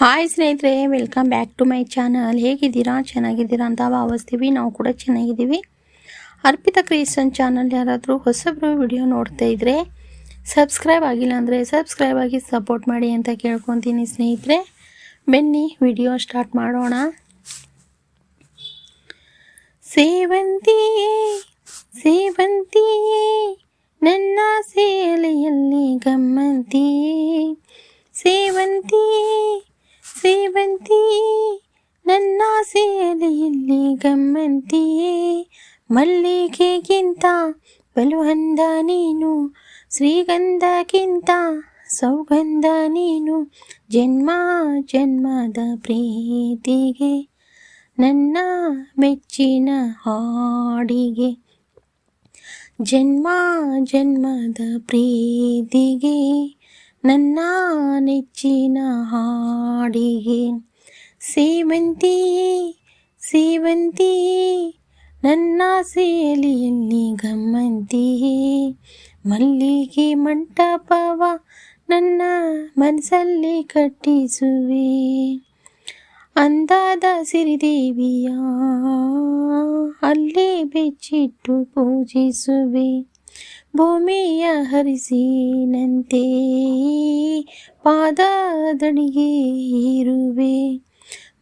Hi ಸ್ನೇಹಿತರೆ welcome back to my channel ಹೇಗಿದ್ದೀರಾ? ಚೆನ್ನಾಗಿದ್ದೀರಾ ಅಂತ ಭಾವಿಸ್ತೀವಿ. ನಾವು ಕೂಡ ಚೆನ್ನಾಗಿದ್ದೀವಿ. ಅರ್ಪಿತಾ ಕ್ರಿಯೇಷನ್ ಚಾನಲ್ ಯಾರಾದರೂ ಹೊಸಬ್ರು ವಿಡಿಯೋ ನೋಡ್ತಾ ಇದ್ದರೆ ಸಬ್ಸ್ಕ್ರೈಬ್ ಆಗಿಲ್ಲ ಅಂದರೆ ಸಬ್ಸ್ಕ್ರೈಬ್ ಆಗಿ ಸಪೋರ್ಟ್ ಮಾಡಿ ಅಂತ ಕೇಳ್ಕೊತೀನಿ ಸ್ನೇಹಿತರೆ. ಬನ್ನಿ ವಿಡಿಯೋ ಸ್ಟಾರ್ಟ್ ಮಾಡೋಣ. ಸೇವಂತಿಯೇ ಸೇವಂತಿಯೇ, ನನ್ನ ಸೇಲೆಯಲ್ಲಿ ಗಮ್ಮಂತಿಯೇ. ಸೇವಂತಿಯೇ ಸೇವಂತಿಯೇ ನನ್ನ ಸೇಲೆಯಲ್ಲಿ ಗಮ್ಮಂತಿಯೇ? ಮಲ್ಲಿಗೆಗಿಂತ ಬಲುಹಂದ ನೀನು, ಶ್ರೀಗಂಧಕ್ಕಿಂತ ಸೌಗಂಧ ನೀನು, ಜನ್ಮ ಜನ್ಮದ ಪ್ರೀತಿಗೆ, ನನ್ನ ಮೆಚ್ಚಿನ ಹಾಡಿಗೆ, ಜನ್ಮ ಜನ್ಮದ ಪ್ರೀತಿಗೆ. ನನ್ನ ನೆಚ್ಚಿನ ಹಾಡಿಗೆ ಸೇವಂತಿಯೇ ಸೇವಂತಿಯೇ ನನ್ನ ಸೇಲಿಯಲ್ಲಿ ಗಮ್ಮಂತಿಯೇ ಮಲ್ಲಿಗೆ ಮಂಟಪವ ನನ್ನ ಮನಸ್ಸಲ್ಲಿ ಕಟ್ಟಿಸುವೆ ಅಂದಾದ ಸಿರಿದೇವಿಯ ಅಲ್ಲೇ ಬೆಚ್ಚಿಟ್ಟು ಪೂಜಿಸುವೆ ಭೂಮಿಯ ಹರಿಸಿನಂತೆ ಪಾದದಡಿಗೆ ಇರುವೆ.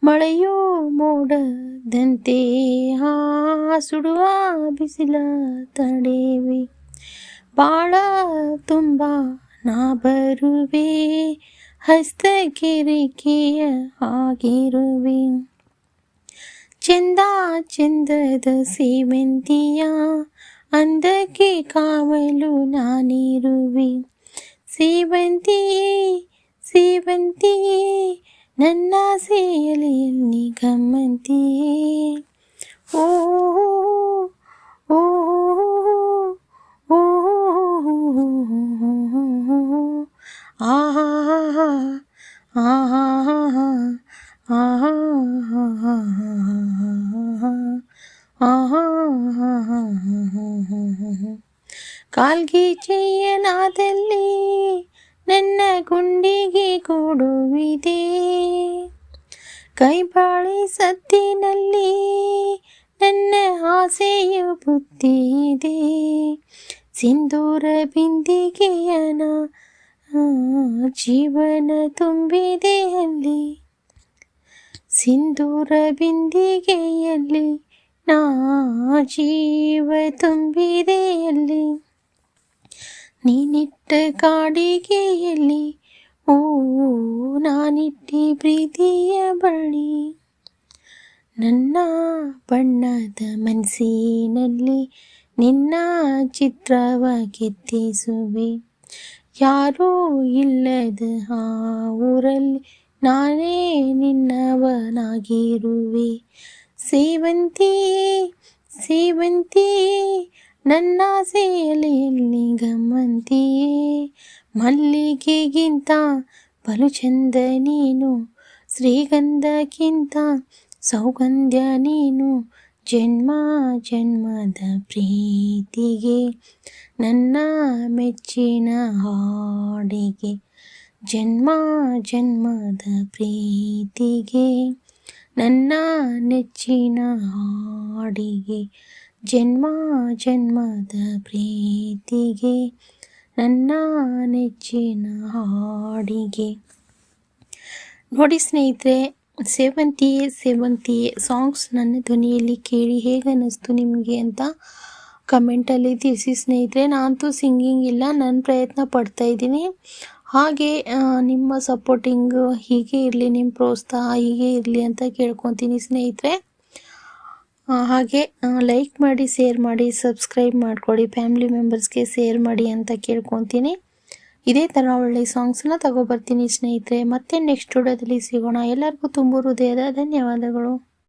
ಮಳೆಯೂ ಮೋಡದಂತೆ ಆ ಸುಡುವ ಬಿಸಿಲ ತಡೆವೆ. ಬಾಳ ತುಂಬ ನಾ ಬರುವೆ ಹಸ್ತಕಿರಿಕೆಯ ಆಗಿರುವೆ. ಚಂದ ಚಂದದ ಸೇವಂತಿಯ ಅಂದಕ್ಕೆ ಕಾವಲು ನಾನಿರುವೆ ಸೇವಂತಿಯೇ ಸೇವಂತಿಯೇ ನನ್ನ ಸೇಲೆಯಲ್ಲಿ ಗಮ್ಮಂತಿಯೇ ಓ ಓ ಓ ಆಹಾ ಆಹಾ ಆಹಾ ಕಾಲ್ಗೀಚೆಯನಾದಲ್ಲಿ ನನ್ನ ಗುಂಡಿಗೆ ಕೊಡುವಿದೆ. ಕೈಬಾಳಿ ಸತ್ತಿನಲ್ಲಿ ನನ್ನ ಆಸೆಯ ಬುದ್ಧಿದೆ ಸಿಂಧೂರ ಬಿಂದಿಗೆಯನ ಜೀವನ ತುಂಬಿದೆ ಅಲ್ಲಿ ಸಿಂಧೂರ ಬಿಂದಿಗೆಯಲ್ಲಿ ನಾ ಜೀವ ತುಂಬಿದೆ ಅಲ್ಲಿ ನೀನಿಟ್ಟ ಕಾಡಿಗೆಯಲ್ಲಿ ಓ ನಾನಿಟ್ಟಿ ಪ್ರೀತಿಯ ಬಳ್ಳಿ ನನ್ನ ಬಣ್ಣದ ಮನಸ್ಸಿನಲ್ಲಿ ನಿನ್ನ ಚಿತ್ರವ ಕೆತ್ತಿಸುವೆ ಯಾರೂ ಇಲ್ಲದ ಆ ಊರಲ್ಲಿ ನಾನೇ ನಿನ್ನವನಾಗಿರುವೆ ಸೇವಂತಿಯೇ ಸೇವಂತಿ, ನನ್ನ ಸೇಲೆಯಲ್ಲಿ ಗಮ್ಮಂತಿಯೇ ಮಲ್ಲಿಗೆಗಿಂತ ಬಲು ಚಂದ ನೀನು, ಶ್ರೀಗಂಧಕ್ಕಿಂತ ಸೌಗಂಧ್ಯ ನೀನು, ಜನ್ಮ ಜನ್ಮದ ಪ್ರೀತಿಗೆ, ನನ್ನ ಮೆಚ್ಚಿನ ಹಾಡಿಗೆ, ಜನ್ಮ ಜನ್ಮದ ಪ್ರೀತಿಗೆ. ನನ್ನ ನೆಚ್ಚಿನ ಹಾಡಿಗೆ ಜನ್ಮ ಜನ್ಮದ ಪ್ರೀತಿಗೆ, ನನ್ನ ನೆಚ್ಚಿನ ಹಾಡಿಗೆ. ನೋಡಿ ಸ್ನೇಹಿತರೆ, ಸೇವಂತಿಯೇ ಸೇವಂತಿಯೇ ಸಾಂಗ್ಸ್ ನನ್ನ ಧ್ವನಿಯಲ್ಲಿ ಕೇಳಿ ಹೇಗೆ ಅನ್ನಿಸ್ತು ನಿಮಗೆ ಅಂತ ಕಮೆಂಟಲ್ಲಿ ತಿಳಿಸಿ ಸ್ನೇಹಿತರೆ. ನಾನಂತೂ ಸಿಂಗಿಂಗ್ ಇಲ್ಲ ನನ್ನ ಪ್ರಯತ್ನ ಪಡ್ತಾ ಇದ್ದೀನಿ. ಹಾಗೆ ನಿಮ್ಮ ಸಪೋರ್ಟಿಂಗ್ ಹೀಗೆ ಇರಲಿ ನಿಮ್ಮ ಪ್ರೋತ್ಸಾಹ ಹೀಗೆ ಇರಲಿ ಅಂತ ಕೇಳ್ಕೊತೀನಿ ಸ್ನೇಹಿತರೆ. ಹಾಗೆ ಲೈಕ್ ಮಾಡಿ ಶೇರ್ ಮಾಡಿ ಸಬ್ಸ್ಕ್ರೈಬ್ ಮಾಡಿಕೊಡಿ ಫ್ಯಾಮಿಲಿ ಮೆಂಬರ್ಸ್ಗೆ ಶೇರ್ ಮಾಡಿ ಅಂತ ಕೇಳ್ಕೊತೀನಿ. ಇದೇ ಥರ ಒಳ್ಳೆ ಸಾಂಗ್ಸನ್ನ ತಗೊಬರ್ತೀನಿ ಸ್ನೇಹಿತರೆ. ಮತ್ತೆ ನೆಕ್ಸ್ಟ್ ವಿಡಿಯೋದಲ್ಲಿ ಸಿಗೋಣ. ಎಲ್ಲರಿಗೂ ತುಂಬ ಹೃದಯದ ಧನ್ಯವಾದಗಳು.